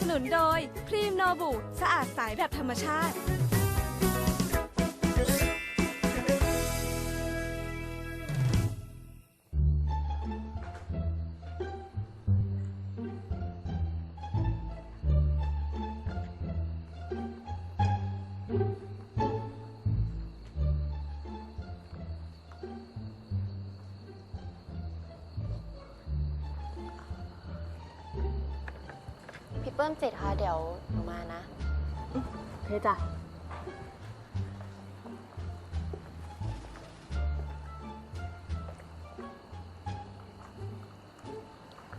สนุนโดยครีมโนบุ สะอาดใสแบบธรรมชาติ พี่เปิ้มจิตคะเดี๋ยวหนูมานะ โอเคจ้ะ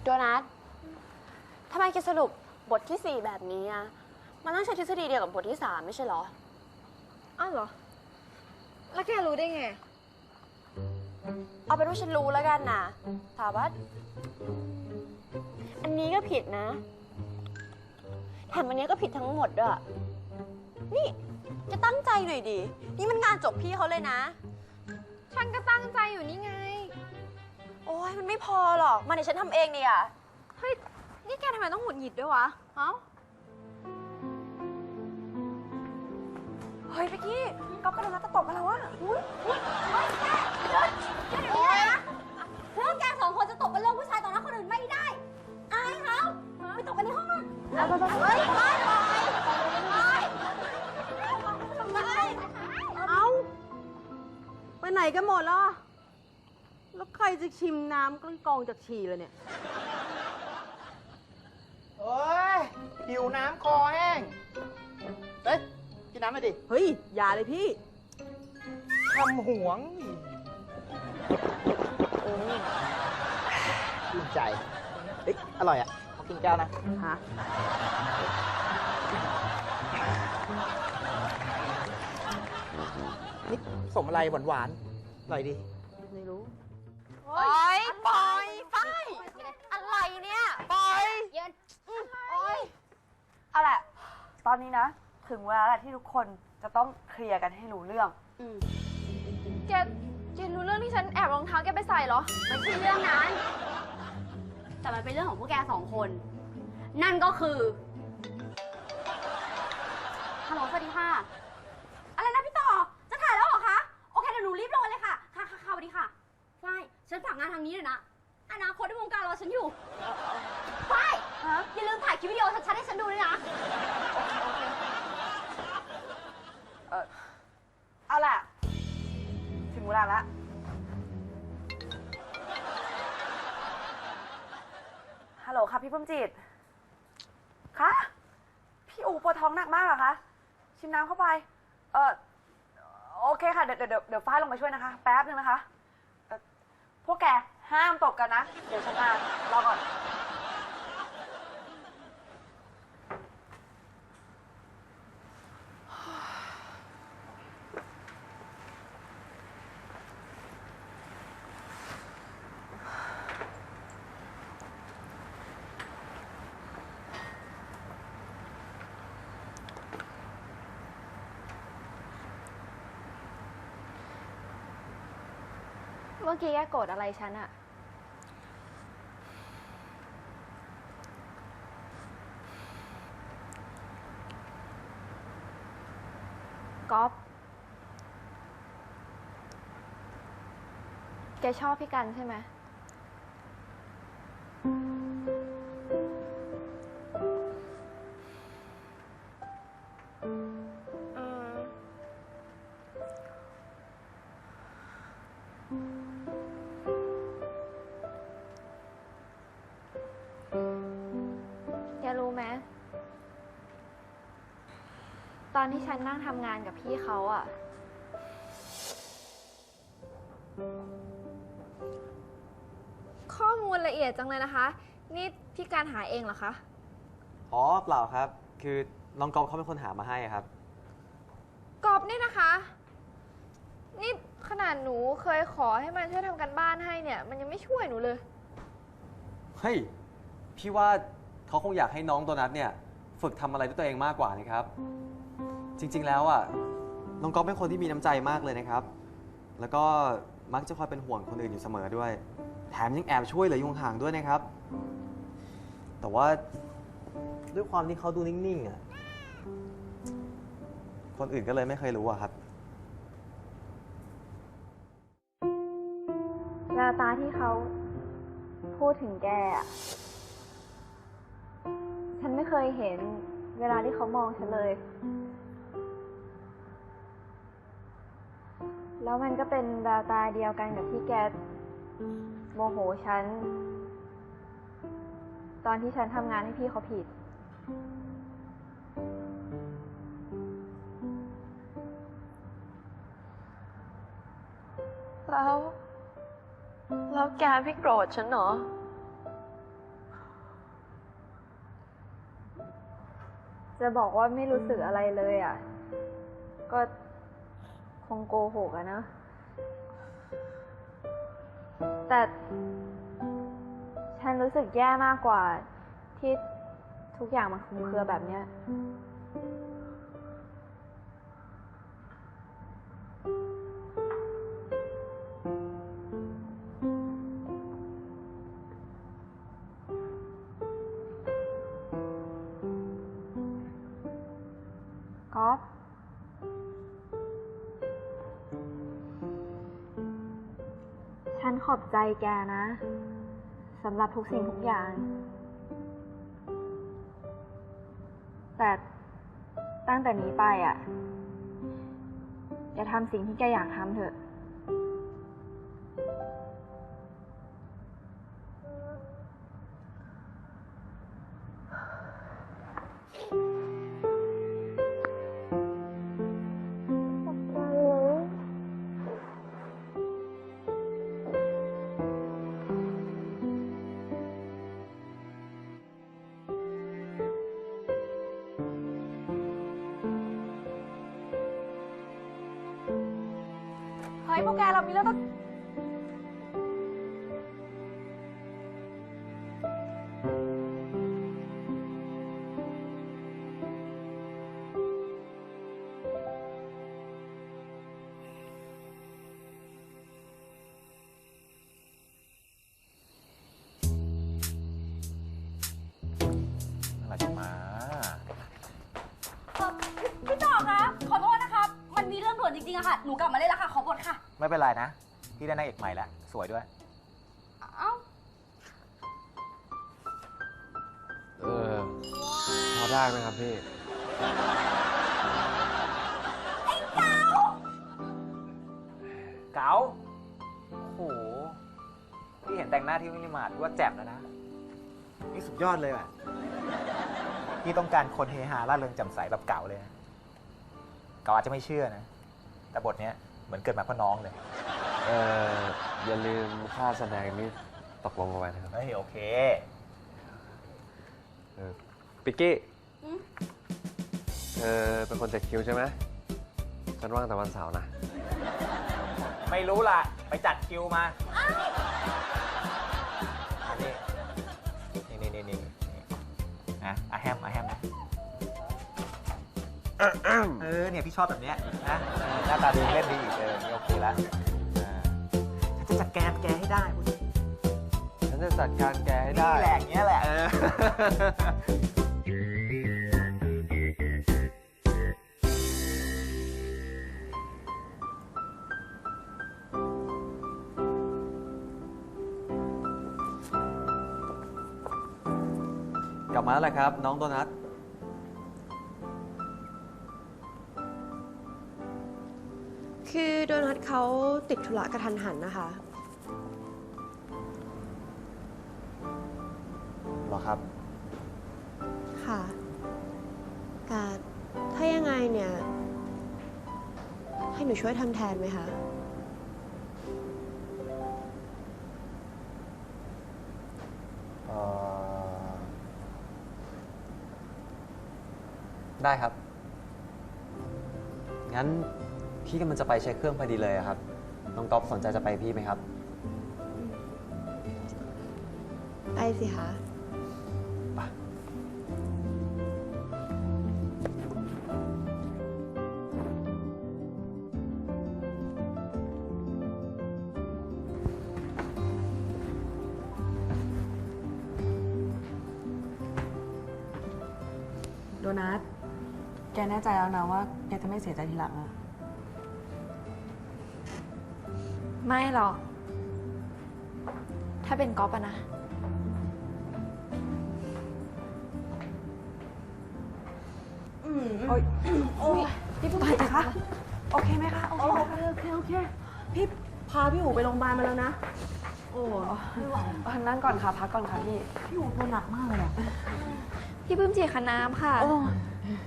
โดนัททำไมแกสรุปบทที่ 4 แบบนี้อะมันต้องใช้ทฤษฎีเดียวกับบทที่ 3 ไม่ใช่เหรอ อ้าวเหรอ แล้วแกรู้ได้ไง เอาเป็นว่าฉันรู้แล้วกันนะถามว่าอันนี้ก็ผิดนะ แถมอันนี้ก็ผิดทั้งหมดด้วย นี่จะตั้งใจหน่อยดิ นี่มันงานจบพี่เขาเลยนะ ฉันก็ตั้งใจอยู่นี่ไง โอ้ยมันไม่พอหรอก มาเดี๋ยวฉันทำเองดีอะเฮ้ย นี่แกทำไมต้องหงุดหงิดด้วยวะ เอ้า เฮ้ยพี่กี้ก๊อฟกับโดนัทจะตบกันแล้วอะอุ้ยพ เฮ้ยไปไปไปไปเอาไปไหนกันหมดแล้วอะแล้วใครจะชิมน้ำกล้องกองจากฉี่เลยเนี่ย โอ้ยหิวน้ำคอแห้ง เฮ้ย กินน้ำหน่อยดิเฮ้ย อย่าเลยพี่ทำหวงโอ้ยชื่นใจเฮ้ยอร่อยอะขอ กินแก้วนะ ฮะนี่สมอะไรหวานหวานๆอร่อยดีไม่รู้ปล่อยปล่อยไปอะไรเนี่ยปล่อยเย็นเอาแหละ ตอนนี้นะ ถึงเวลาแล้วที่ทุกคนจะต้องเคลียร์กันให้รู้เรื่อง แกแกรู้เรื่องที่ฉันแอบรองเท้าแกไปใส่เหรอมันคือเรื่องนั้น แต่มันเป็นเรื่องของพวกแกสองคน นั่นก็คือฮัลโหลสวัสดีค่ะ อะไรนะพี่ต่อ จะถ่ายแล้วเหรอคะ โอเคเดี๋ยวหนูรีบลงเลยค่ะ ค่ะค่ะค่ะสวัสดีค่ะฝ้ายฉันฝากงานทางนี้เลยนะ อนาคตในวงการรอฉันอยู่ฝ้ายอย่าลืมถ่ายคลิปวิดีโอชัดๆให้ฉันดูด้วยนะ พี่พุ่มจิต คะ พี่อูปวดท้องหนักมากเหรอคะ ชิมน้ำเข้าไป เออโอเคค่ะ เดี๋ยวเดี๋ยวเดี๋ยวฟ้าลงมาช่วยนะคะ แป๊บนึงนะคะเอ่อพวกแกห้ามตกกันนะ เดี๋ยวฉันมารอก่อน มื่อกี้แกโกรธอะไรฉันอะก๊อฟแกชอบพี่กันใช่ไหม อนที่ฉันนั่งทำงานกับพี่เขาอะข้อมูลละเอียดจังเลยนะคะ นี่พี่การหาเองเหรอคะ อ๋อเปล่าครับ คือน้องก๊อฟเขาเป็นคนหามาให้ครับกอบเนี่ยนะคะ นี่ขนาดหนูเคยขอให้มันช่วยทำกันบ้านให้เนี่ย มันยังไม่ช่วยหนูเลย เฮ้ย พี่ว่าเขาคงอยากให้น้องโดนัทเนี่ย ฝึกทำอะไรด้วยตัวเองมากกว่านะครับ จริง ๆ แล้วอะน้องก๊อฟเป็นคนที่มีน้ำใจมากเลยนะครับ แล้วก็มักจะคอยเป็นห่วงคนอื่นอยู่เสมอด้วย แถมยังแอบช่วยเหลืออยุงห่างๆด้วยนะครับ แต่ว่าด้วยความที่เขาดูนิ่งๆอะคนอื่นก็เลยไม่เคยรู้อะครับ แววตาที่เขาพูดถึงแกอะฉันไม่เคยเห็นเวลาที่เขามองฉันเลย แล้วมันก็เป็นแววตาเดียวกันกับที่แกโมโหฉัน ตอนที่ฉันทำงานให้พี่เขาผิด แล้ว แล้วแกไม่โกรธฉันเหรอ จะบอกว่าไม่รู้สึกอะไรเลยอะ ก็ค งโกหกอะนะ แต่ฉันรู้สึกแย่มากกว่าที่ทุกอย่างมันคลุมเครือแบบเนี้ย อบใจแกนะสำหรับทุกสิ่งทุกอย่าง แต่ตั้งแต่นี้ไปอะ จะทำสิ่งที่แกอยากทำเถอะ พวกแกเรามีเรื่องต้องอะไรจะมาพี่ต่อคะขอโทษนะคะ มันมีเรื่องด่วนจริงๆอะค่ะ หนูกลับมาเล่นแล้วค่ะ ขอบทค่ะ ไม่เป็นไรนะ พี่ได้นางเอกใหม่แล้ว สวยด้วย เอ้าเออพอได้ไหมครับพี่ เก๋าโอ้โหพี่เห็นแต่งหน้าที่มินิมาร์ทว่าแจ่มแล้วนะ นี่สุดยอดเลยว่ะ พี่ต้องการคนเฮฮาล่าเริงแจ่มใสแบบเก๋าเลยนะเก๋าอาจจะไม่เชื่อนะ แต่บทเนี้ย เหมือนเกิดมาเพื่อน้องเลยเอออย่าลืมค่าแสดงนี่ตกลงกันไว้นะครับเฮ้ยโอเค เออปิกกี้อืม เธอเป็นคนจัดคิวใช่ไหมฉันว่างแต่วันเสาร์นะ ไม่รู้ล่ะ ไปจัดคิวมาอัน เออเนี่ยพี่ชอบแบบเนี้ยนะเออหน้าตาดีเล่นดีอีกเออนี่โอเคแล้วอ่าจะจัดแกนแกให้ได้พูดฉันจะจัดการแกให้ได้ นี่แหละอย่างเงี้ยแหละเออ กลับมาแล้วแหละครับ น้องโดนัท คือโดนัทเขาติดธุระกระทันหันนะคะเหรอครับ ค่ะแต่ถ้ายังไงเนี่ย ให้หนูช่วยทำแทนไหมคะ เอ่อ ได้ครับ งั้น พี่กำลังจะไปเช็คเครื่องพอดีเลยอะครับ น้องก๊อฟสนใจจะไปพี่ไหมครับ ไปสิคะไปตัวนัดแกแน่ใจแล้วนะว่า แกจะไม่เสียใจทีหลังอะ ไม่หรอก ถ้าเป็นก๊อฟอะนะโอ้ยโอ้ยพี่ปุ๊บจิตคะ โอเคไหมคะโอเคไหมคะโอเค โอเค พี่พาพี่อู๋ไปโรงพยาบาลมาแล้วนะ โอ้เออนั่งก่อนค่ะ พักก่อนค่ะพี่ พี่อู๋ตัวหนักมากเลยอะพี่ปื้มจีคะน้ำค่ะ โอ้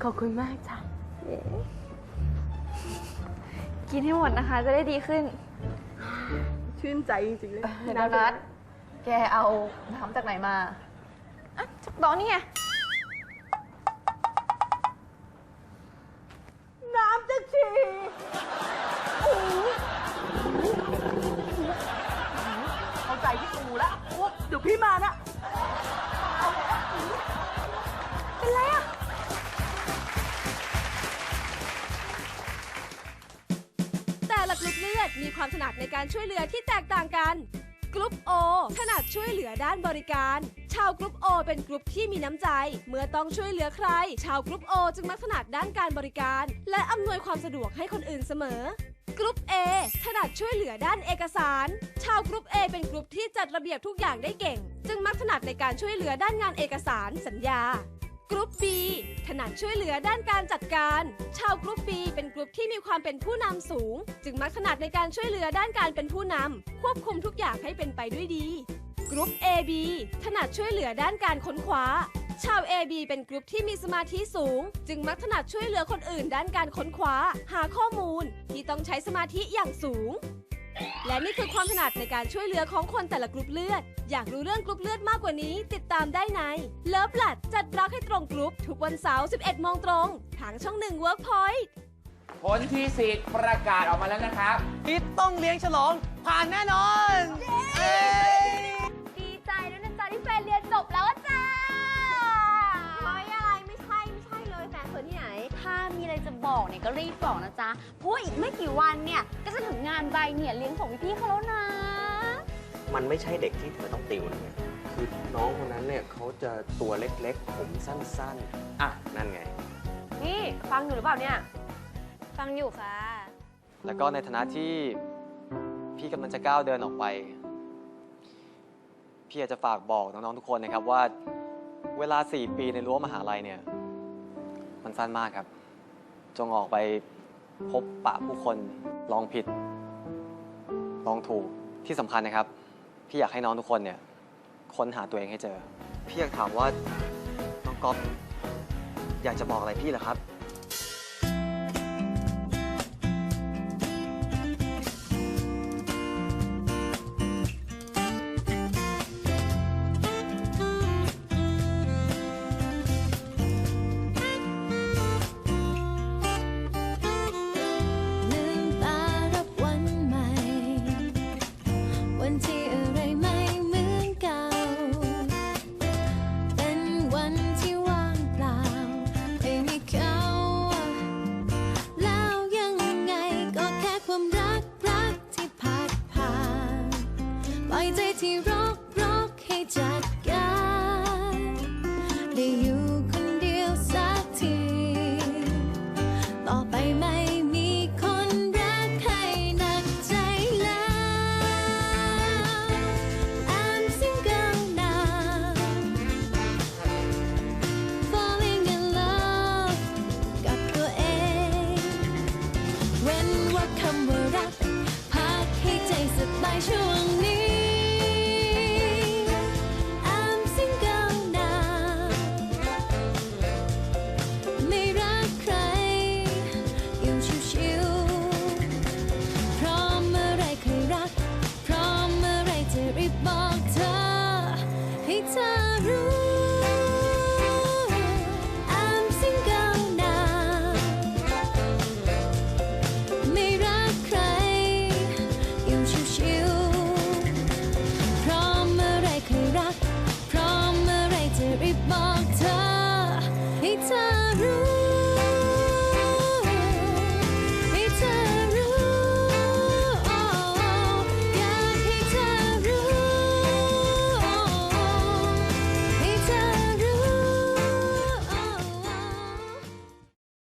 ขอบคุณมากจ้ะ กินให้หมดนะคะ จะได้ดีขึ้น ชื่นใจจริงๆเลยเดี๋ยวนัดแกเอาน้ำจากไหนมาอะจากโต๊ะนี่ไงน้ำจะฉี่โอ้ยเข้าใจพี่อู๋แล้วโอ้เดี๋ยวพี่มานะ มีความถนัดในการช่วยเหลือที่แตกต่างกันกรุ๊ป O ถนัดช่วยเหลือด้านบริการ ชาวกรุ๊ป O เป็นกรุ๊ปที่มีน้ำใจ เมื่อต้องช่วยเหลือใคร ชาวกรุ๊ป O จึงมักถนัดด้านการบริการ และอำนวยความสะดวกให้คนอื่นเสมอกรุ๊ป A ถนัดช่วยเหลือด้านเอกสาร ชาวกรุ๊ป A เป็นกรุ๊ปที่จัดระเบียบทุกอย่างได้เก่ง จึงมักถนัดในการช่วยเหลือด้านงานเอกสารสัญญา กรุ๊ป B ถนัดช่วยเหลือด้านการจัดการ ชาวกรุ๊ป B เป็นกรุ๊ปที่มีความเป็นผู้นำสูง จึงมักถนัดในการช่วยเหลือด้านการเป็นผู้นำควบคุมทุกอย่างให้เป็นไปด้วยดี กรุ๊ป AB ถนัดช่วยเหลือด้านการค้นคว้า ชาว AB เป็นกรุ๊ปที่มีสมาธิสูง จึงมักถนัดช่วยเหลือคนอื่นด้านการค้นคว้า หาข้อมูลที่ต้องใช้สมาธิอย่างสูง และนี่คือความถนัดในการช่วยเหลือของคนแต่ละกรุ๊ปเลือด อยากรู้เรื่องกรุ๊ปเลือดมากกว่านี้ ติดตามได้ในเลิฟลัดจัดรักให้ตรงกรุ๊ปทุกวันเสาร์11โมงตรง ทางช่องหนึ่งเวิร์กพอยต์ผลที่สิทธิ์ประกาศออกมาแล้วนะครับ พี่ต้องเลี้ยงฉลองผ่านแน่นอนเอ้ย บอกเนี่ยก็รีบบอกนะจ๊ะเพราะว่าอีกไม่กี่วันเนี่ยก็จะถึงงานใบเนี่ยเลี้ยงส่งพี่ๆเขาแล้วนะ มันไม่ใช่เด็กที่เธอต้องติวนะเนี่ยคือน้องคนนั้นเนี่ยเขาจะตัวเล็กๆ ผมสั้นๆ อะ นั่นไง นี่ฟังอยู่หรือเปล่าเนี่ย ฟังอยู่ค่ะ แล้วก็ในฐานะที่พี่กำลังจะก้าวเดินออกไป พี่อยากจะฝากบอกน้องๆทุกคนนะครับว่า เวลา 4 ปีในรั้วมหาลัยเนี่ย มันสั้นมากครับ จงออกไปพบปะผู้คนลองผิด ลองถูกที่สำคัญนะครับ พี่อยากให้น้องทุกคนเนี่ยค้นหาตัวเองให้เจอ พี่อยากถามว่าน้องก๊อฟอยากจะบอกอะไรพี่เหรอครับ to roll.